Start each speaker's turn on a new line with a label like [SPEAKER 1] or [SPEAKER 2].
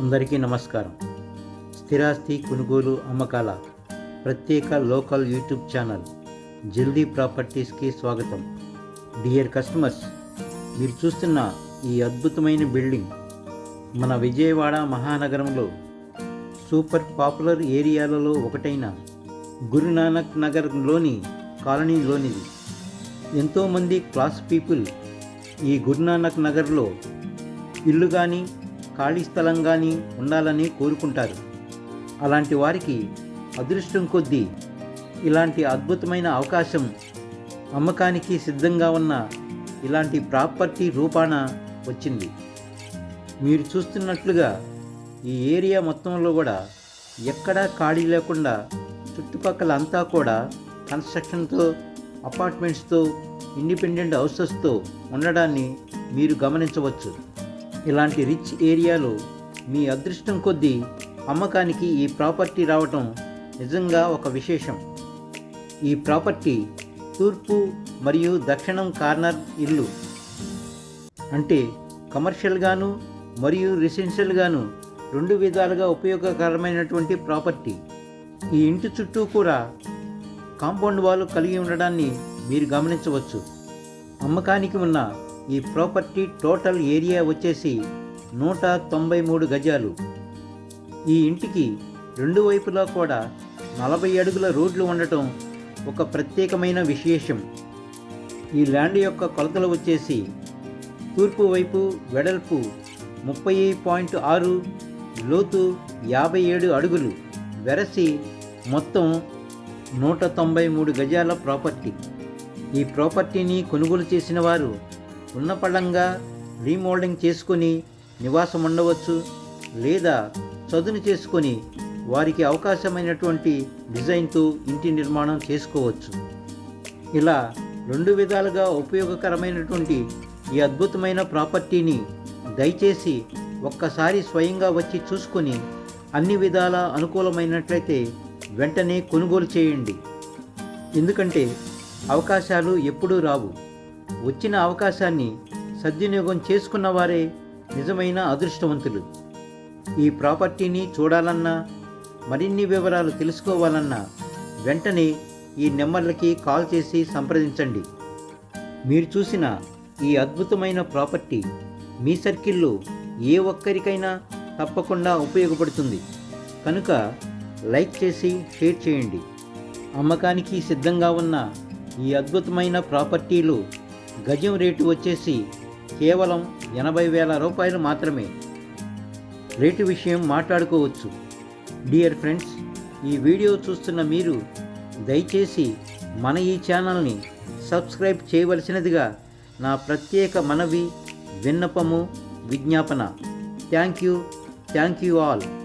[SPEAKER 1] అందరికీ నమస్కారం. స్థిరాస్తి కొనుగోలు అమ్మకాల ప్రత్యేక లోకల్ యూట్యూబ్ ఛానల్ జల్దీ ప్రాపర్టీస్కి స్వాగతం. డియర్ కస్టమర్స్ మీరు చూస్తున్న ఈ అద్భుతమైన బిల్డింగ్ మన విజయవాడ మహానగరంలో సూపర్ పాపులర్ ఏరియాలలో ఒకటైన గురునానక్ నగర్లోని కాలనీలోనిది. ఎంతోమంది క్లాస్ పీపుల్ ఈ గురునానక్ నగర్లో ఇల్లు కానీ ఖాళీ స్థలం కానీ ఉండాలని కోరుకుంటారు. అలాంటి వారికి అదృష్టం కొద్దీ ఇలాంటి అద్భుతమైన అవకాశం అమ్మకానికి సిద్ధంగా ఉన్న ఇలాంటి ప్రాపర్టీ రూపాన వచ్చింది. మీరు చూస్తున్నట్లుగా ఈ ఏరియా మొత్తంలో కూడా ఎక్కడా ఖాళీ లేకుండా చుట్టుపక్కల అంతా కూడా కన్స్ట్రక్షన్తో అపార్ట్మెంట్స్తో ఇండిపెండెంట్ హౌసెస్తో ఉండడాన్ని మీరు గమనించవచ్చు. ఇలాంటి రిచ్ ఏరియాలో మీ అదృష్టం కొద్దీ అమ్మకానికి ఈ ప్రాపర్టీ రావటం నిజంగా ఒక విశేషం. ఈ ప్రాపర్టీ తూర్పు మరియు దక్షిణం కార్నర్ ఇల్లు. అంటే కమర్షియల్గాను మరియు రెసిడెన్షియల్గాను రెండు విధాలుగా ఉపయోగకరమైనటువంటి ప్రాపర్టీ. ఈ ఇంటి చుట్టూ కూడా కాంపౌండ్ వాల్ కలిగి ఉండడాన్ని మీరు గమనించవచ్చు. అమ్మకానికి ఉన్న ఈ ప్రాపర్టీ టోటల్ ఏరియా వచ్చేసి నూట తొంభై మూడు గజాలు. ఈ ఇంటికి రెండు వైపులా కూడా నలభై అడుగుల రోడ్లు ఉండటం ఒక ప్రత్యేకమైన విశేషం. ఈ ల్యాండ్ యొక్క కొలతలు వచ్చేసి తూర్పు వైపు వెడల్పు ముప్పై పాయింట్ ఆరు లోతు యాభై ఏడు అడుగులు వెరసి మొత్తం నూట తొంభై మూడు గజాల ప్రాపర్టీ. ఈ ప్రాపర్టీని కొనుగోలు చేసిన వారు ఉన్న పళ్ళంగా రీమోల్డింగ్ చేసుకొని నివాసం ఉండవచ్చు లేదా చదును చేసుకొని వారికి అవకాశమైనటువంటి డిజైన్తో ఇంటి నిర్మాణం చేసుకోవచ్చు. ఇలా రెండు విధాలుగా ఉపయోగకరమైనటువంటి ఈ అద్భుతమైన ప్రాపర్టీని దయచేసి ఒక్కసారి స్వయంగా వచ్చి చూసుకొని అన్ని విధాల అనుకూలమైనట్లయితే వెంటనే కొనుగోలు చేయండి. ఎందుకంటే అవకాశాలు ఎప్పుడూ రావు. వచ్చిన అవకాశాన్ని సద్వినియోగం చేసుకున్న వారే నిజమైన అదృష్టవంతులు. ఈ ప్రాపర్టీని చూడాలన్నా మరిన్ని వివరాలు తెలుసుకోవాలన్నా వెంటనే ఈ నెంబర్లకి కాల్ చేసి సంప్రదించండి. మీరు చూసిన ఈ అద్భుతమైన ప్రాపర్టీ మీ సర్కిల్లో ఏ ఒక్కరికైనా తప్పకుండా ఉపయోగపడుతుంది. కనుక లైక్ చేసి షేర్ చేయండి. అమ్మకానికి సిద్ధంగా ఉన్న ఈ అద్భుతమైన ప్రాపర్టీలు గజం రేటు వచ్చేసి కేవలం ఎనభై వేల రూపాయలు మాత్రమే. రేటు విషయం మాట్లాడుకోవచ్చు. డియర్ ఫ్రెండ్స్ ఈ వీడియో చూస్తున్న మీరు దయచేసి మన ఈ ఛానల్ని సబ్స్క్రైబ్ చేయవలసినదిగా నా ప్రత్యేక మనవి విన్నపము విజ్ఞాపన. Thank you. Thank you all.